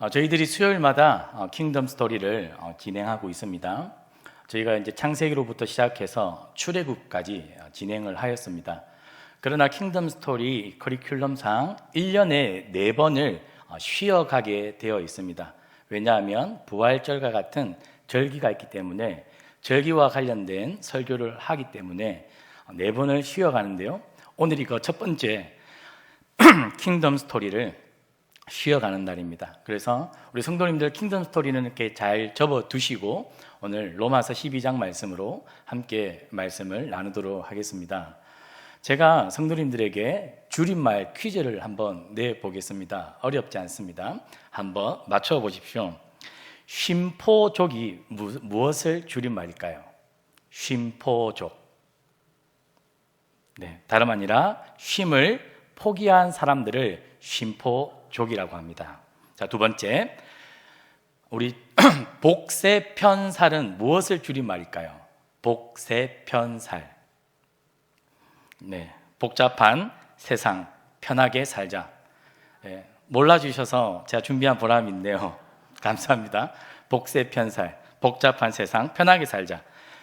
어, 저희들이 수요일마다 어, 킹덤 스토리를 어, 진행하고 있습니다. 저희가 이제 창세기로부터 시작해서 출애굽까지 어, 진행을 하였습니다. 그러나 킹덤 스토리 커리큘럼상 1년에 4번을 어, 쉬어가게 되어 있습니다. 왜냐하면 부활절과 같은 절기가 있기 때문에 절기와 관련된 설교를 하기 때문에 어, 4번을 쉬어가는데요. 오늘이 그 첫 번째 킹덤 스토리를 쉬어가는 날입니다. 그래서 우리 성도님들 킹덤 스토리는 이렇게 잘 접어 두시고 오늘 로마서 12장 말씀으로 함께 말씀을 나누도록 하겠습니다. 제가 성도님들에게 줄임말 퀴즈를 한번 내 보겠습니다. 어렵지 않습니다. 한번 맞춰 보십시오. 쉼포족이 무, 무엇을 줄임말일까요? 쉼포족. 네, 다름 아니라 쉼을 포기한 사람들을 쉼포 족이라고 합니다. 자, 두 번째. 우리 복세 편살은 무엇을 줄인 말일까요? 복세 편살. 네, 복잡한 세상 편하게 살자. 네, 몰라 주셔서 제가 준비한 보람이 있네요. 감사합니다. 복세 편살, 복잡한 세상 편하게 살자.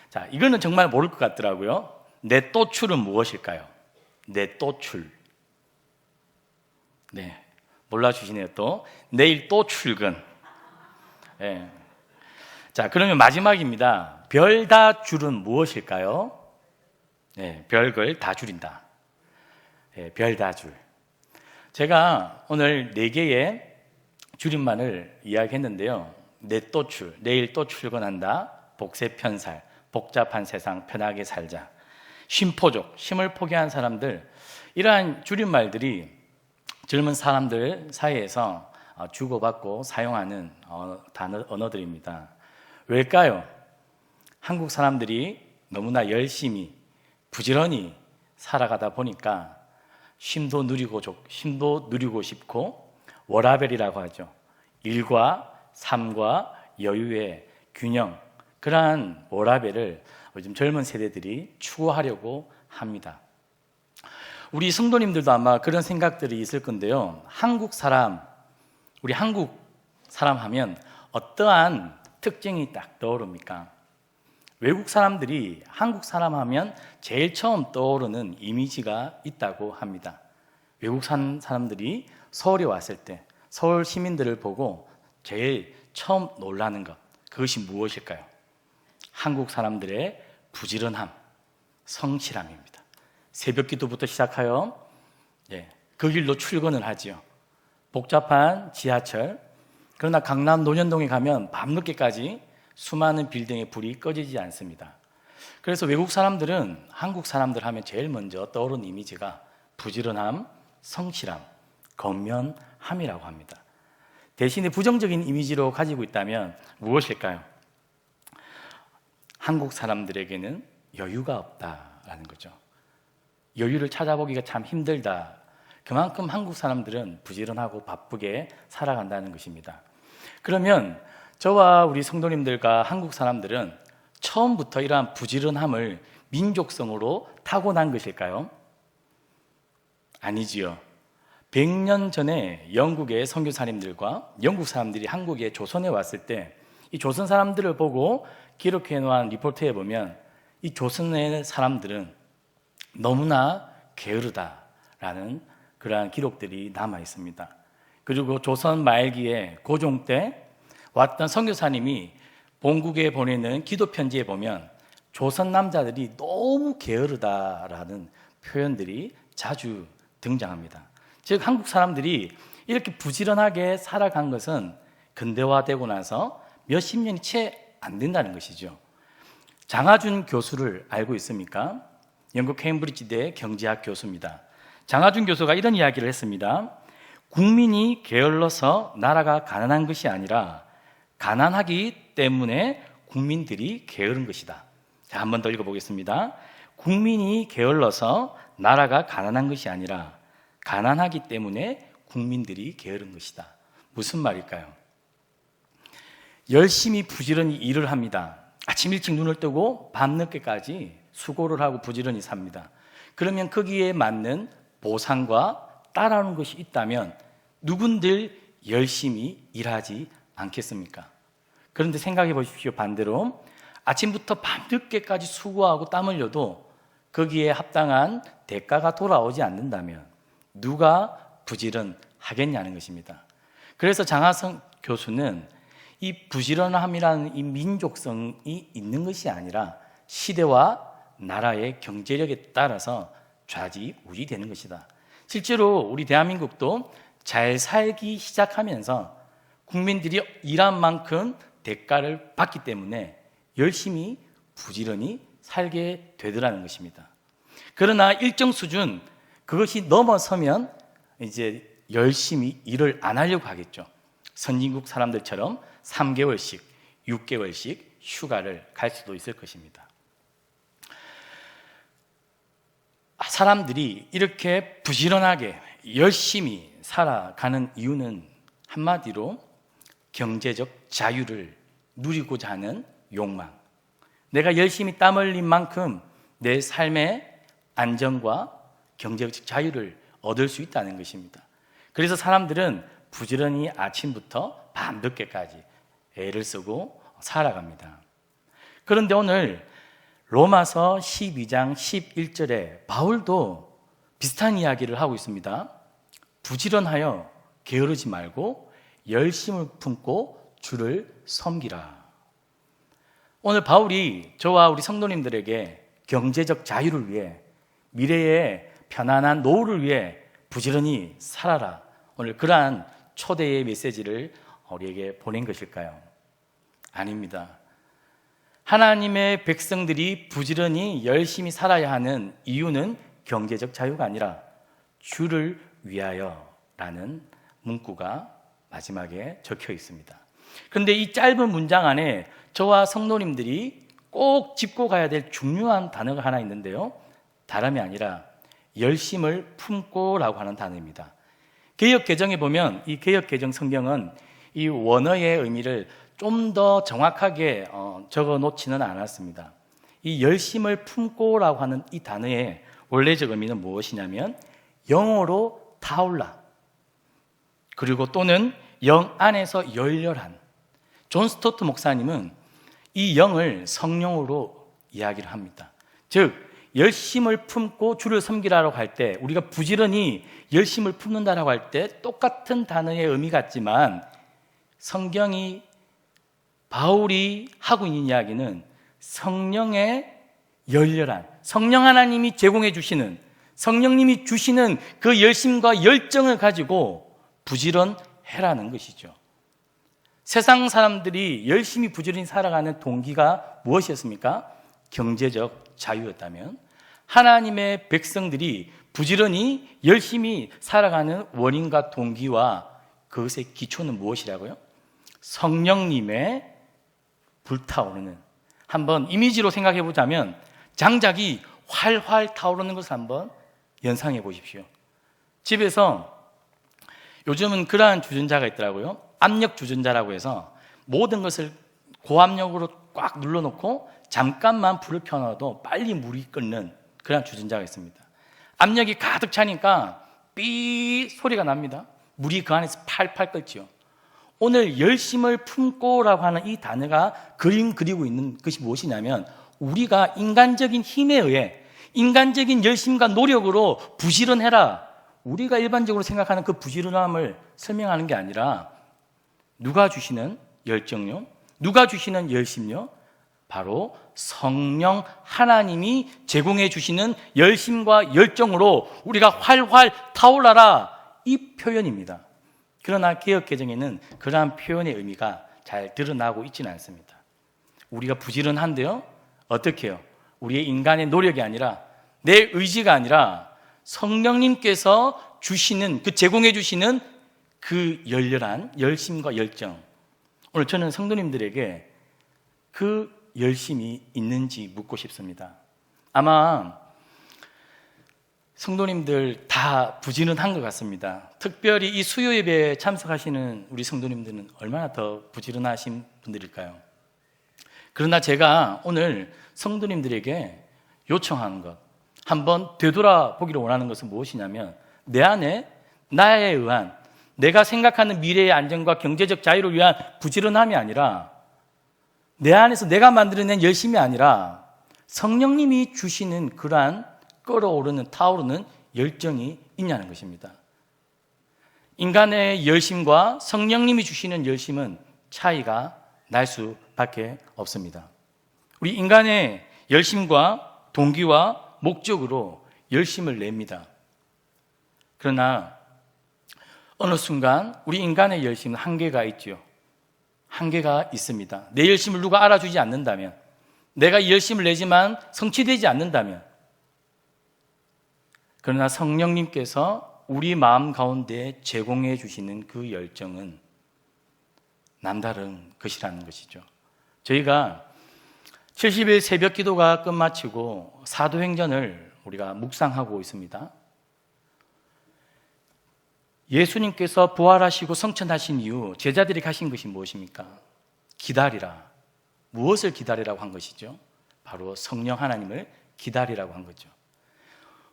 자, 이거는 정말 모를 것 같더라고요. 내 또출은 무엇일까요? 내 또출. 네, 몰라주시네요. 또 내일 또 출근. 예. 자, 그러면 마지막입니다. 별다 줄은 무엇일까요? 네, 별걸 다 줄인다. 예, 별다 줄. 제가 오늘 네 개의 줄임말을 이야기했는데요. 내 또 출, 내일 또 출근한다. 복세 편살, 복잡한 세상 편하게 살자. 쉼포족, 쉼을 포기한 사람들. 이러한 줄임말들이 젊은 사람들 사이에서 어, 주고받고 사용하는 어, 단어, 언어들입니다. 왜일까요? 한국 사람들이 너무나 열심히 부지런히 살아가다 보니까 쉼도 누리고 좋- 쉼도 누리고 싶고 워라벨이라고 하죠. 일과 삶과 여유의 균형 그러한 워라벨을 요즘 젊은 세대들이 추구하려고 합니다. 우리 성도님들도 아마 그런 생각들이 있을 건데요. 한국 사람, 우리 한국 사람 하면 어떠한 특징이 딱 떠오릅니까? 외국 사람들이 한국 사람 하면 제일 처음 떠오르는 이미지가 있다고 합니다. 외국 산 사람들이 서울에 왔을 때 서울 시민들을 보고 제일 처음 놀라는 것 그것이 무엇일까요? 한국 사람들의 부지런함, 성실함입니다. 새벽 기도부터 시작하여 예, 그 길로 출근을 하지요. 복잡한 지하철 그러나 강남 논현동에 가면 밤늦게까지 수많은 빌딩의 불이 꺼지지 않습니다. 그래서 외국 사람들은 한국 사람들 하면 제일 먼저 떠오르는 이미지가 부지런함, 성실함, 건면함이라고 합니다. 대신에 부정적인 이미지로 가지고 있다면 무엇일까요? 한국 사람들에게는 여유가 없다라는 거죠. 여유를 찾아보기가 참 힘들다. 그만큼 한국 사람들은 부지런하고 바쁘게 살아간다는 것입니다. 그러면 저와 우리 성도님들과 한국 사람들은 처음부터 이러한 부지런함을 민족성으로 타고난 것일까요? 아니지요. 100년 전에 영국의 선교사님들과 영국 사람들이 한국에 조선에 왔을 때 이 조선 사람들을 보고 기록해 놓은 리포트에 보면 이 조선의 사람들은 너무나 게으르다라는 그러한 기록들이 남아 있습니다. 그리고 조선 말기에 고종 때 왔던 선교사님이 본국에 보내는 기도 편지에 보면 조선 남자들이 너무 게으르다라는 표현들이 자주 등장합니다. 즉 한국 사람들이 이렇게 부지런하게 살아간 것은 근대화되고 나서 몇십 년이 채 안 된다는 것이죠. 장하준 교수를 알고 있습니까? 영국 케임브리지대 경제학 교수입니다. 장하준 교수가 이런 이야기를 했습니다. 국민이 게을러서 나라가 가난한 것이 아니라 가난하기 때문에 국민들이 게으른 것이다. 자, 한 번 더 읽어보겠습니다. 국민이 게을러서 나라가 가난한 것이 아니라 가난하기 때문에 국민들이 게으른 것이다. 무슨 말일까요? 열심히 부지런히 일을 합니다. 아침 일찍 눈을 뜨고 밤늦게까지 수고를 하고 부지런히 삽니다. 그러면 거기에 맞는 보상과 따라오는 것이 있다면 누군들 열심히 일하지 않겠습니까? 그런데 생각해 보십시오. 반대로 아침부터 밤늦게까지 수고하고 땀 흘려도 거기에 합당한 대가가 돌아오지 않는다면 누가 부지런하겠냐는 것입니다. 그래서 장하성 교수는 이 부지런함이라는 이 민족성이 있는 것이 아니라 시대와 나라의 경제력에 따라서 좌지우지 되는 것이다. 실제로 우리 대한민국도 잘 살기 시작하면서 국민들이 일한 만큼 대가를 받기 때문에 열심히 부지런히 살게 되더라는 것입니다. 그러나 일정 수준 그것이 넘어서면 이제 열심히 일을 안 하려고 하겠죠. 선진국 사람들처럼 3개월씩, 6개월씩 휴가를 갈 수도 있을 것입니다. 사람들이 이렇게 부지런하게 열심히 살아가는 이유는 한마디로 경제적 자유를 누리고자 하는 욕망. 내가 열심히 땀 흘린 만큼 내 삶의 안정과 경제적 자유를 얻을 수 있다는 것입니다. 그래서 사람들은 부지런히 아침부터 밤늦게까지 애를 쓰고 살아갑니다. 그런데 오늘 로마서 12장 11절에 바울도 비슷한 이야기를 하고 있습니다. 부지런하여 게으르지 말고 열심을 품고 주를 섬기라. 오늘 바울이 저와 우리 성도님들에게 경제적 자유를 위해 미래의 편안한 노후를 위해 부지런히 살아라. 오늘 그러한 초대의 메시지를 우리에게 보낸 것일까요? 아닙니다. 하나님의 백성들이 부지런히 열심히 살아야 하는 이유는 경제적 자유가 아니라 주를 위하여라는 문구가 마지막에 적혀 있습니다. 그런데 이 짧은 문장 안에 저와 성도님들이 꼭 짚고 가야 될 중요한 단어가 하나 있는데요. 다름이 아니라 열심을 품고라고 하는 단어입니다. 개혁 개정에 보면 이 개혁 개정 성경은 이 원어의 의미를 좀 더 정확하게 어, 적어 놓지는 않았습니다. 이 열심을 품고라고 하는 이 단어의 원래적 의미는 무엇이냐면 영어로 타올라 그리고 또는 영 안에서 열렬한 존 스토트 목사님은 이 영을 성령으로 이야기를 합니다. 즉 열심을 품고 주를 섬기라고 할 때 우리가 부지런히 열심을 품는다라고 할 때 똑같은 단어의 의미 같지만 성경이 바울이 하고 있는 이야기는 성령의 열렬한 성령 하나님이 제공해 주시는 성령님이 주시는 그 열심과 열정을 가지고 부지런해라는 것이죠. 세상 사람들이 열심히 부지런히 살아가는 동기가 무엇이었습니까? 경제적 자유였다면 하나님의 백성들이 부지런히 열심히 살아가는 원인과 동기와 그것의 기초는 무엇이라고요? 성령님의 불타오르는 한번 이미지로 생각해 보자면 장작이 활활 타오르는 것을 한번 연상해 보십시오. 집에서 요즘은 그러한 주전자가 있더라고요. 압력 주전자라고 해서 모든 것을 고압력으로 꽉 눌러놓고 잠깐만 불을 켜놔도 빨리 물이 끓는 그런 주전자가 있습니다. 압력이 가득 차니까 삐 소리가 납니다. 물이 그 안에서 팔팔 끓지요. 오늘 열심을 품고라고 하는 이 단어가 그림 그리고 있는 것이 무엇이냐면 우리가 인간적인 힘에 의해 인간적인 열심과 노력으로 부지런해라. 우리가 일반적으로 생각하는 그 부지런함을 설명하는 게 아니라 누가 주시는 열정요? 누가 주시는 열심요? 바로 성령 하나님이 제공해 주시는 열심과 열정으로 우리가 활활 타올라라 이 표현입니다. 그러나 개혁 개정에는 그러한 표현의 의미가 잘 드러나고 있지는 않습니다. 우리가 부지런한데요. 어떻게 해요? 우리의 인간의 노력이 아니라 내 의지가 아니라 성령님께서 주시는 그 제공해 주시는 그 열렬한 열심과 열정. 오늘 저는 성도님들에게 그 열심이 있는지 묻고 싶습니다. 아마 성도님들 다 부지런한 것 같습니다. 특별히 이 수요 예배에 참석하시는 우리 성도님들은 얼마나 더 부지런하신 분들일까요? 그러나 제가 오늘 성도님들에게 요청하는 것, 한번 되돌아보기를 원하는 것은 무엇이냐면 내 안에 나에 의한 내가 생각하는 미래의 안정과 경제적 자유를 위한 부지런함이 아니라 내 안에서 내가 만들어낸 열심이 아니라 성령님이 주시는 그러한 끓어오르는 타오르는 열정이 있냐는 것입니다. 인간의 열심과 성령님이 주시는 열심은 차이가 날 수밖에 없습니다. 우리 인간의 열심과 동기와 목적으로 열심을 냅니다. 그러나 어느 순간 우리 인간의 열심은 한계가 있죠. 한계가 있습니다. 내 열심을 누가 알아주지 않는다면, 내가 이 열심을 내지만 성취되지 않는다면, 그러나 성령님께서 우리 마음 가운데 제공해 주시는 그 열정은 남다른 것이라는 것이죠. 저희가 70일 새벽 기도가 끝마치고 사도행전을 우리가 묵상하고 있습니다. 예수님께서 부활하시고 성천하신 이후 제자들이 가신 것이 무엇입니까? 기다리라. 무엇을 기다리라고 한 것이죠? 바로 성령 하나님을 기다리라고 한 거죠.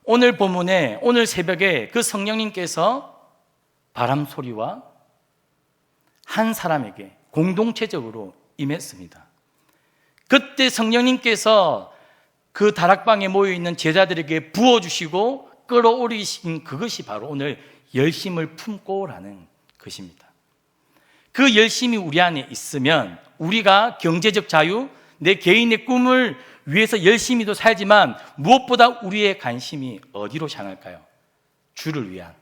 오늘 본문에 오늘 새벽에 그 성령님께서 바람 소리와 한 사람에게 공동체적으로 임했습니다. 그때 성령님께서 그 다락방에 모여 있는 제자들에게 부어 주시고 끌어올리신 그것이 바로 오늘 열심을 품고라는 것입니다. 그 열심이 우리 안에 있으면 우리가 경제적 자유, 내 개인의 꿈을 위해서 열심히도 살지만 무엇보다 우리의 관심이 어디로 향할까요? 주를 위한.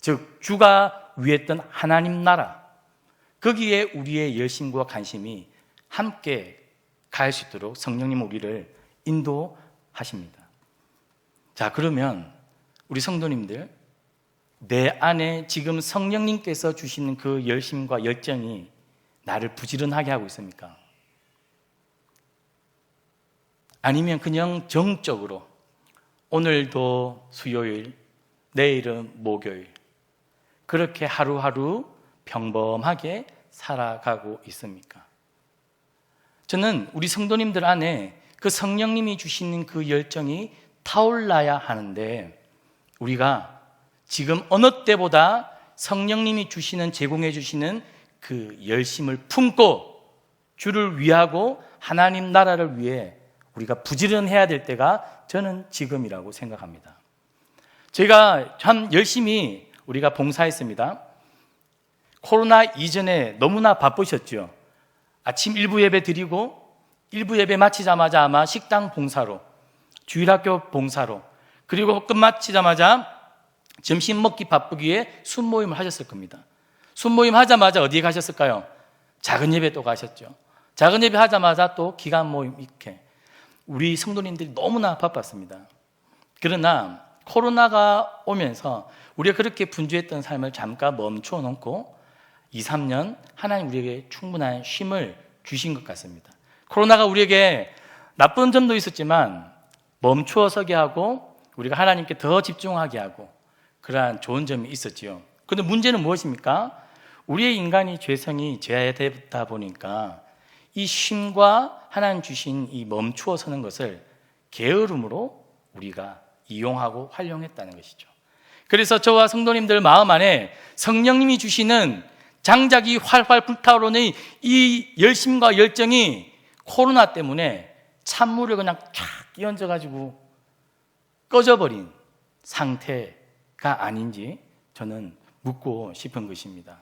즉, 주가 위했던 하나님 나라. 거기에 우리의 열심과 관심이 함께 갈 수 있도록 성령님 우리를 인도하십니다. 자, 그러면 우리 성도님들, 내 안에 지금 성령님께서 주시는 그 열심과 열정이 나를 부지런하게 하고 있습니까? 아니면 그냥 정적으로 오늘도 수요일, 내일은 목요일 그렇게 하루하루 평범하게 살아가고 있습니까? 저는 우리 성도님들 안에 그 성령님이 주시는 그 열정이 타올라야 하는데 우리가 지금 어느 때보다 성령님이 주시는 제공해 주시는 그 열심을 품고 주를 위하고 하나님 나라를 위해 우리가 부지런해야 될 때가 저는 지금이라고 생각합니다. 제가 참 열심히 우리가 봉사했습니다. 코로나 이전에 너무나 바쁘셨죠. 아침 일부 예배 드리고 일부 예배 마치자마자 아마 식당 봉사로 주일학교 봉사로 그리고 끝마치자마자 점심 먹기 바쁘기에 순모임을 하셨을 겁니다. 순모임 하자마자 어디에 가셨을까요? 작은 예배 또 가셨죠. 작은 예배 하자마자 또 기간 모임 이렇게 우리 성도님들이 너무나 바빴습니다. 그러나 코로나가 오면서 우리가 그렇게 분주했던 삶을 잠깐 멈춰 놓고 2, 3년 하나님 우리에게 충분한 쉼을 주신 것 같습니다. 코로나가 우리에게 나쁜 점도 있었지만 멈추어 서게 하고 우리가 하나님께 더 집중하게 하고 그러한 좋은 점이 있었지요. 그런데 문제는 무엇입니까? 우리의 인간이 죄성이 죄되다 보니까 이 쉼과 하나님 주신 이 멈추어 서는 것을 게으름으로 우리가 이용하고 활용했다는 것이죠. 그래서 저와 성도님들 마음 안에 성령님이 주시는 장작이 활활 불타오르는 이 열심과 열정이 코로나 때문에 찬물을 그냥 쫙 끼얹어 가지고 꺼져버린 상태가 아닌지 저는 묻고 싶은 것입니다.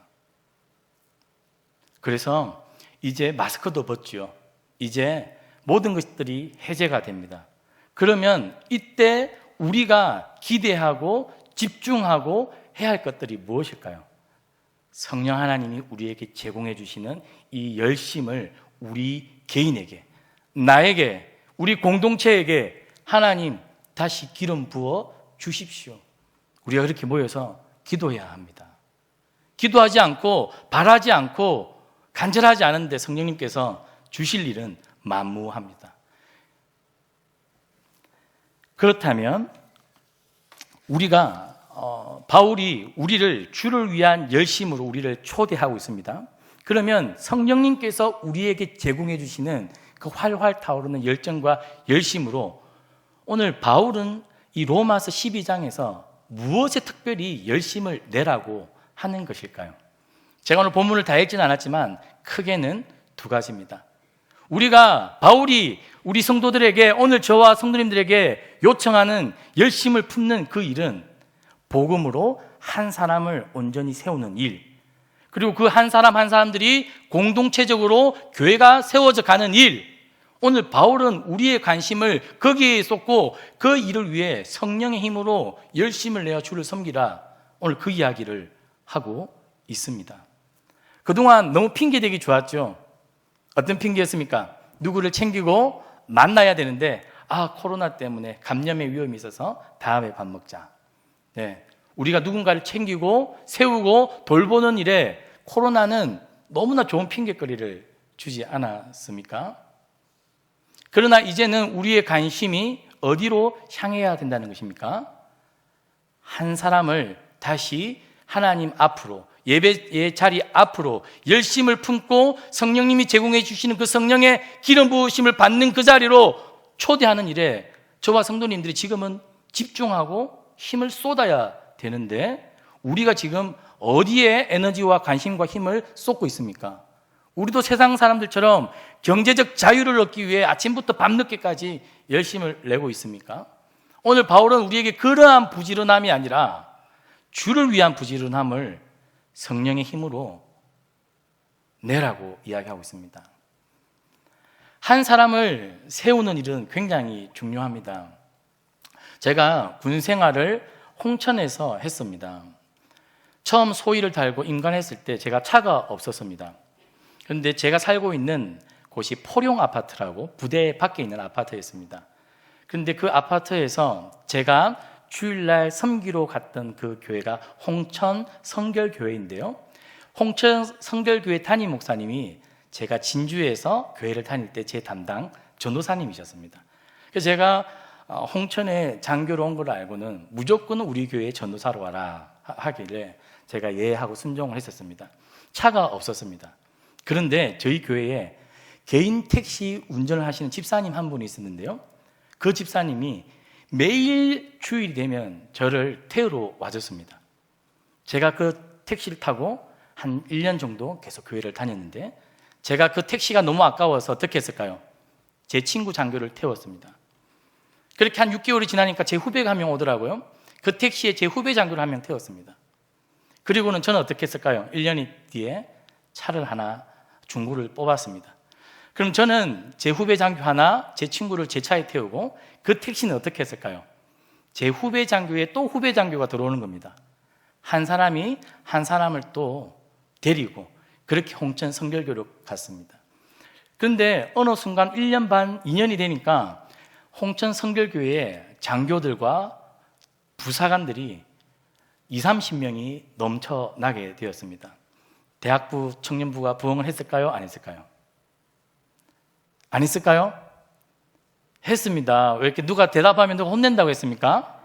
그래서 이제 마스크도 벗지요. 이제 모든 것들이 해제가 됩니다. 그러면 이때 우리가 기대하고 집중하고 해야 할 것들이 무엇일까요? 성령 하나님이 우리에게 제공해 주시는 이 열심을 우리 개인에게, 나에게, 우리 공동체에게 하나님 다시 기름 부어 주십시오. 우리가 그렇게 모여서 기도해야 합니다. 기도하지 않고 바라지 않고 간절하지 않은데 성령님께서 주실 일은 만무합니다. 그렇다면 우리가 어, 바울이 우리를 주를 위한 열심으로 우리를 초대하고 있습니다. 그러면 성령님께서 우리에게 제공해 주시는 그 활활 타오르는 열정과 열심으로 오늘 바울은 이 로마서 12장에서 무엇에 특별히 열심을 내라고 하는 것일까요? 제가 오늘 본문을 다 읽지는 않았지만 크게는 두 가지입니다. 우리가 바울이 우리 성도들에게 오늘 저와 성도님들에게 요청하는 열심을 품는 그 일은 복음으로 한 사람을 온전히 세우는 일. 그리고 그 한 사람 한 사람들이 공동체적으로 교회가 세워져 가는 일. 오늘 바울은 우리의 관심을 거기에 쏟고 그 일을 위해 성령의 힘으로 열심을 내어 주를 섬기라. 오늘 그 이야기를 하고 있습니다. 그동안 너무 핑계대기 좋았죠. 어떤 핑계였습니까? 누구를 챙기고 만나야 되는데 아 코로나 때문에 감염의 위험이 있어서 다음에 밥 먹자. 네, 우리가 누군가를 챙기고 세우고 돌보는 일에 코로나는 너무나 좋은 핑계거리를 주지 않았습니까? 그러나 이제는 우리의 관심이 어디로 향해야 된다는 것입니까? 한 사람을 다시 하나님 앞으로 예배의 자리 앞으로 열심을 품고 성령님이 제공해 주시는 그 성령의 기름 부으심을 받는 그 자리로 초대하는 일에 저와 성도님들이 지금은 집중하고 힘을 쏟아야 되는데 우리가 지금 어디에 에너지와 관심과 힘을 쏟고 있습니까? 우리도 세상 사람들처럼 경제적 자유를 얻기 위해 아침부터 밤늦게까지 열심을 내고 있습니까? 오늘 바울은 우리에게 그러한 부지런함이 아니라 주를 위한 부지런함을 성령의 힘으로 내라고 이야기하고 있습니다. 한 사람을 세우는 일은 굉장히 중요합니다. 제가 군 생활을 홍천에서 했습니다. 처음 소위를 달고 임관했을 때 제가 차가 없었습니다. 그런데 제가 살고 있는 곳이 포룡 아파트라고 부대 밖에 있는 아파트였습니다. 그런데 그 아파트에서 제가 주일날 섬기러 갔던 그 교회가 홍천 성결교회인데요. 홍천 성결교회 담임 목사님이 제가 진주에서 교회를 다닐 때 제 담당 전도사님이셨습니다. 그래서 제가 어, 홍천에 장교로 온 걸 알고는 무조건 우리 교회에 전도사로 와라 하길래 제가 예 하고 순종을 했었습니다. 차가 없었습니다. 그런데 저희 교회에 개인 택시 운전을 하시는 집사님 한 분이 있었는데요. 그 집사님이 매일 주일이 되면 저를 태우러 와줬습니다. 제가 그 택시를 타고 한 1년 정도 계속 교회를 다녔는데 제가 그 택시가 너무 아까워서 어떻게 했을까요? 제 친구 장교를 태웠습니다. 그렇게 한 6개월이 지나니까 제 후배가 한 명 오더라고요. 그 택시에 제 후배 장교를 한 명 태웠습니다. 그리고는 저는 어떻게 했을까요? 1년 뒤에 차를 하나 중고를 뽑았습니다. 그럼 저는 제 후배 장교 하나, 제 친구를 제 차에 태우고 그 택시는 어떻게 했을까요? 제 후배 장교에 또 후배 장교가 들어오는 겁니다. 한 사람이 한 사람을 또 데리고 그렇게 홍천 성결교로 갔습니다. 그런데 어느 순간 1년 반, 2년이 되니까 홍천 성결교회에 장교들과 부사관들이 2, 30명이 넘쳐나게 되었습니다. 대학부 청년부가 부흥을 했을까요? 안 했을까요? 안 했을까요? 했습니다. 왜 이렇게 누가 대답하면 누가 혼낸다고 했습니까?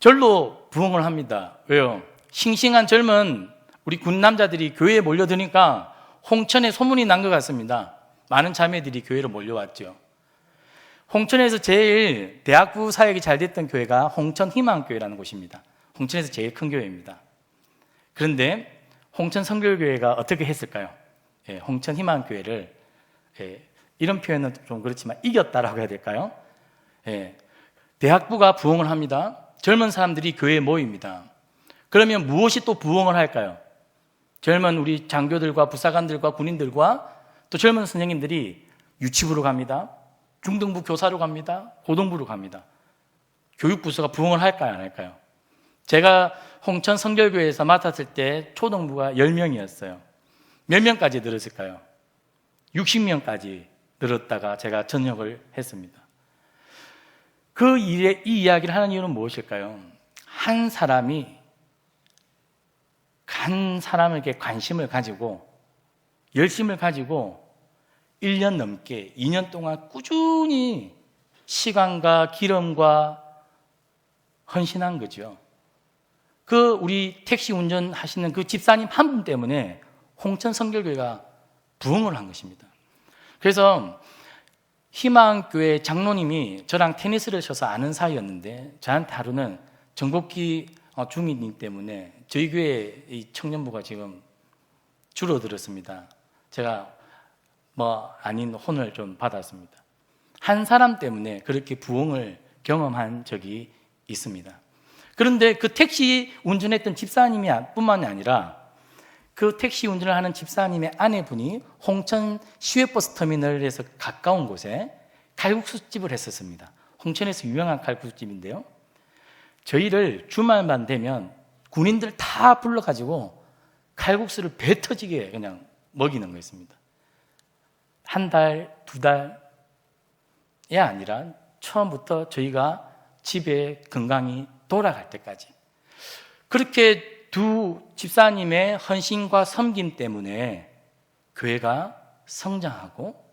절로 부흥을 합니다. 왜요? 싱싱한 젊은 우리 군 남자들이 교회에 몰려드니까 홍천에 소문이 난 것 같습니다. 많은 자매들이 교회로 몰려왔죠. 홍천에서 제일 대학부 사역이 잘 됐던 교회가 홍천 희망교회라는 곳입니다. 홍천에서 제일 큰 교회입니다. 그런데 홍천 성결교회가 어떻게 했을까요? 예, 홍천 희망교회를 예, 이런 표현은 좀 그렇지만 이겼다라고 해야 될까요? 예, 대학부가 부흥을 합니다. 젊은 사람들이 교회에 모입니다. 그러면 무엇이 또 부흥을 할까요? 젊은 우리 장교들과 부사관들과 군인들과 또 젊은 선생님들이 유치부로 갑니다. 중등부 교사로 갑니다. 고등부로 갑니다. 교육부서가 부흥을 할까요? 안 할까요? 제가 홍천 성결교회에서 맡았을 때 초등부가 10명이었어요. 몇 명까지 늘었을까요? 60명까지 늘었다가 제가 전역을 했습니다. 그 일에 이 이야기를 하는 이유는 무엇일까요? 한 사람이 한 사람에게 관심을 가지고 열심을 가지고 1년 넘게 2년 동안 꾸준히 시간과 기름과 헌신한 거죠. 그 우리 택시 운전하시는 그 집사님 한 분 때문에 홍천 성결교회가 부흥을 한 것입니다. 그래서 희망교회 장로님이 저랑 테니스를 쳐서 아는 사이였는데 저한테 하루는 정복기 어, 중이님 때문에 저희 교회 이 청년부가 지금 줄어들었습니다. 제가 뭐 아닌 혼을 좀 받았습니다. 한 사람 때문에 그렇게 부흥을 경험한 적이 있습니다. 그런데 그 택시 운전했던 집사님이 뿐만이 아니라 그 택시 운전을 하는 집사님의 아내분이 홍천 시외버스 터미널에서 가까운 곳에 칼국수집을 했었습니다. 홍천에서 유명한 칼국수집인데요. 저희를 주말만 되면 군인들 다 불러가지고 칼국수를 배 터지게 그냥 먹이는 거였습니다. 한 달, 두 달이 아니라 처음부터 저희가 집에 건강히 돌아갈 때까지. 그렇게 두 집사님의 헌신과 섬김 때문에 교회가 성장하고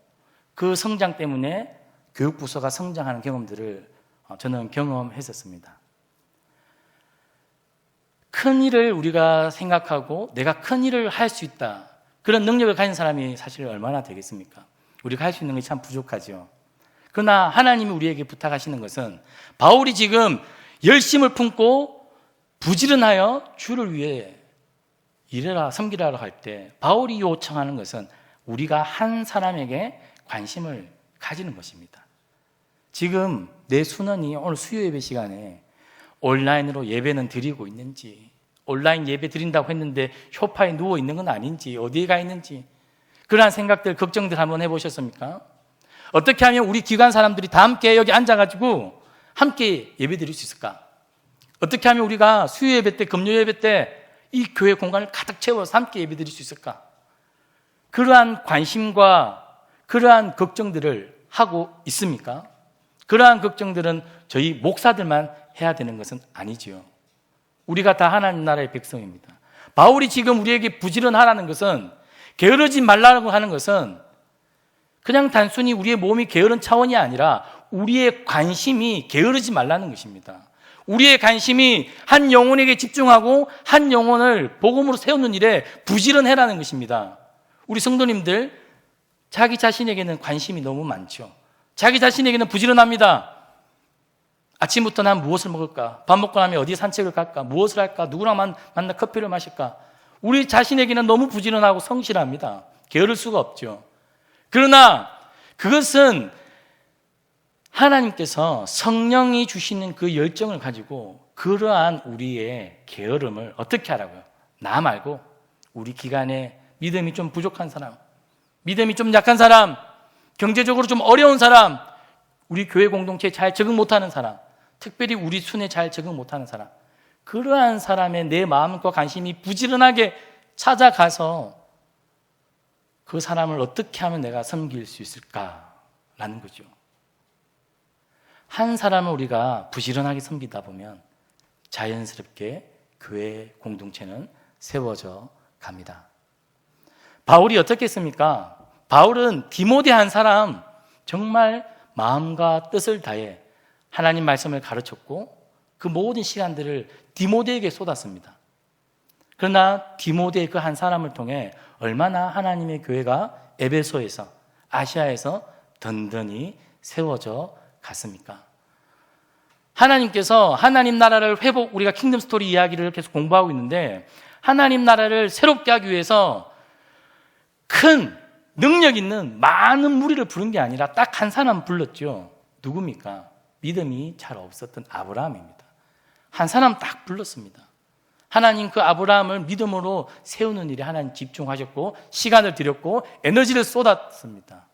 그 성장 때문에 교육부서가 성장하는 경험들을 어, 저는 경험했었습니다. 큰 일을 우리가 생각하고 내가 큰 일을 할 수 있다. 그런 능력을 가진 사람이 사실 얼마나 되겠습니까? 우리가 할 수 있는 것이 참 부족하죠. 그러나 하나님이 우리에게 부탁하시는 것은 바울이 지금 열심을 품고 부지런하여 주를 위해 일해라 섬기라 할 때 바울이 요청하는 것은 우리가 한 사람에게 관심을 가지는 것입니다. 지금 내 순원이 오늘 수요 예배 시간에 온라인으로 예배는 드리고 있는지 온라인 예배 드린다고 했는데 쇼파에 누워 있는 건 아닌지 어디에 가 있는지 그러한 생각들 걱정들 한번 해보셨습니까? 어떻게 하면 우리 기관 사람들이 다 함께 여기 앉아가지고 함께 예배 드릴 수 있을까? 어떻게 하면 우리가 수요 예배 때 금요 예배 때 이 교회 공간을 가득 채워서 함께 예배 드릴 수 있을까? 그러한 관심과 그러한 걱정들을 하고 있습니까? 그러한 걱정들은 저희 목사들만 해야 되는 것은 아니지요. 우리가 다 하나님 나라의 백성입니다. 바울이 지금 우리에게 부지런하라는 것은 게으르지 말라고 하는 것은 그냥 단순히 우리의 몸이 게으른 차원이 아니라 우리의 관심이 게으르지 말라는 것입니다. 우리의 관심이 한 영혼에게 집중하고 한 영혼을 복음으로 세우는 일에 부지런해라는 것입니다. 우리 성도님들 자기 자신에게는 관심이 너무 많죠. 자기 자신에게는 부지런합니다. 아침부터 난 무엇을 먹을까? 밥 먹고 나면 어디 산책을 갈까? 무엇을 할까? 누구랑 만, 만나 커피를 마실까? 우리 자신에게는 너무 부지런하고 성실합니다. 게으를 수가 없죠. 그러나 그것은 하나님께서 성령이 주시는 그 열정을 가지고 그러한 우리의 게으름을 어떻게 하라고요? 나 말고 우리 기간에 믿음이 좀 부족한 사람, 믿음이 좀 약한 사람, 경제적으로 좀 어려운 사람, 우리 교회 공동체에 잘 적응 못하는 사람, 특별히 우리 순에 잘 적응 못하는 사람, 그러한 사람의 내 마음과 관심이 부지런하게 찾아가서 그 사람을 어떻게 하면 내가 섬길 수 있을까라는 거죠. 한 사람을 우리가 부지런하게 섬기다 보면 자연스럽게 교회 공동체는 세워져 갑니다. 바울이 어떻게 했습니까? 바울은 디모데 한 사람 정말 마음과 뜻을 다해 하나님 말씀을 가르쳤고 그 모든 시간들을 디모데에게 쏟았습니다. 그러나 디모데 그 한 사람을 통해 얼마나 하나님의 교회가 에베소에서 아시아에서 든든히 세워져 갔습니까? 하나님께서 하나님 나라를 회복, 우리가 킹덤 스토리 이야기를 계속 공부하고 있는데 하나님 나라를 새롭게 하기 위해서 큰 능력 있는 많은 무리를 부른 게 아니라 딱 한 사람 불렀죠. 누굽니까? 믿음이 잘 없었던 아브라함입니다. 한 사람 딱 불렀습니다. 하나님 그 아브라함을 믿음으로 세우는 일에 하나님 집중하셨고 시간을 들였고 에너지를 쏟았습니다.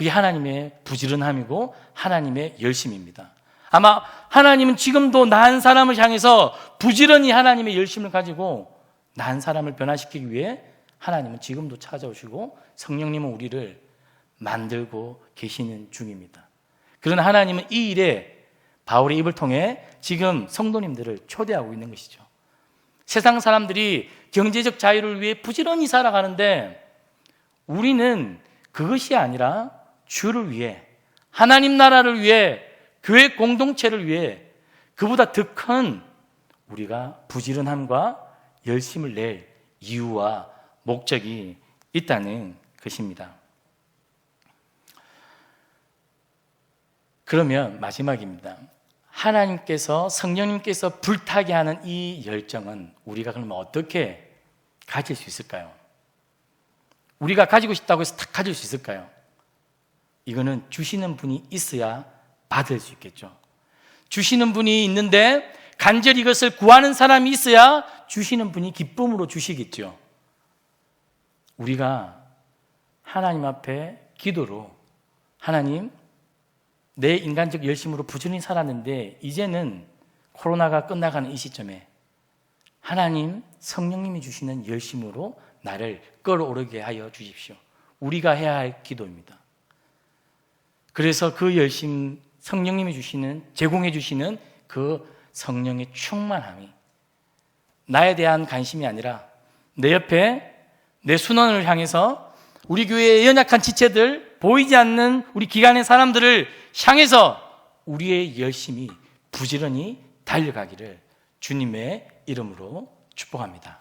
그게 하나님의 부지런함이고 하나님의 열심입니다. 아마 하나님은 지금도 난 사람을 향해서 부지런히 하나님의 열심을 가지고 난 사람을 변화시키기 위해 하나님은 지금도 찾아오시고 성령님은 우리를 만들고 계시는 중입니다. 그러나 하나님은 이 일에 바울의 입을 통해 지금 성도님들을 초대하고 있는 것이죠. 세상 사람들이 경제적 자유를 위해 부지런히 살아가는데 우리는 그것이 아니라 주를 위해 하나님 나라를 위해 교회 공동체를 위해 그보다 더 큰 우리가 부지런함과 열심을 낼 이유와 목적이 있다는 것입니다. 그러면 마지막입니다. 하나님께서 성령님께서 불타게 하는 이 열정은 우리가 그러면 어떻게 가질 수 있을까요? 우리가 가지고 싶다고 해서 탁 가질 수 있을까요? 이거는 주시는 분이 있어야 받을 수 있겠죠. 주시는 분이 있는데 간절히 이것을 구하는 사람이 있어야 주시는 분이 기쁨으로 주시겠죠. 우리가 하나님 앞에 기도로 하나님 내 인간적 열심으로 부지런히 살았는데 이제는 코로나가 끝나가는 이 시점에 하나님 성령님이 주시는 열심으로 나를 끌어오르게 하여 주십시오. 우리가 해야 할 기도입니다. 그래서 그 열심 성령님이 주시는 제공해 주시는 그 성령의 충만함이 나에 대한 관심이 아니라 내 옆에 내 순원을 향해서 우리 교회의 연약한 지체들 보이지 않는 우리 기간의 사람들을 향해서 우리의 열심이 부지런히 달려가기를 주님의 이름으로 축복합니다.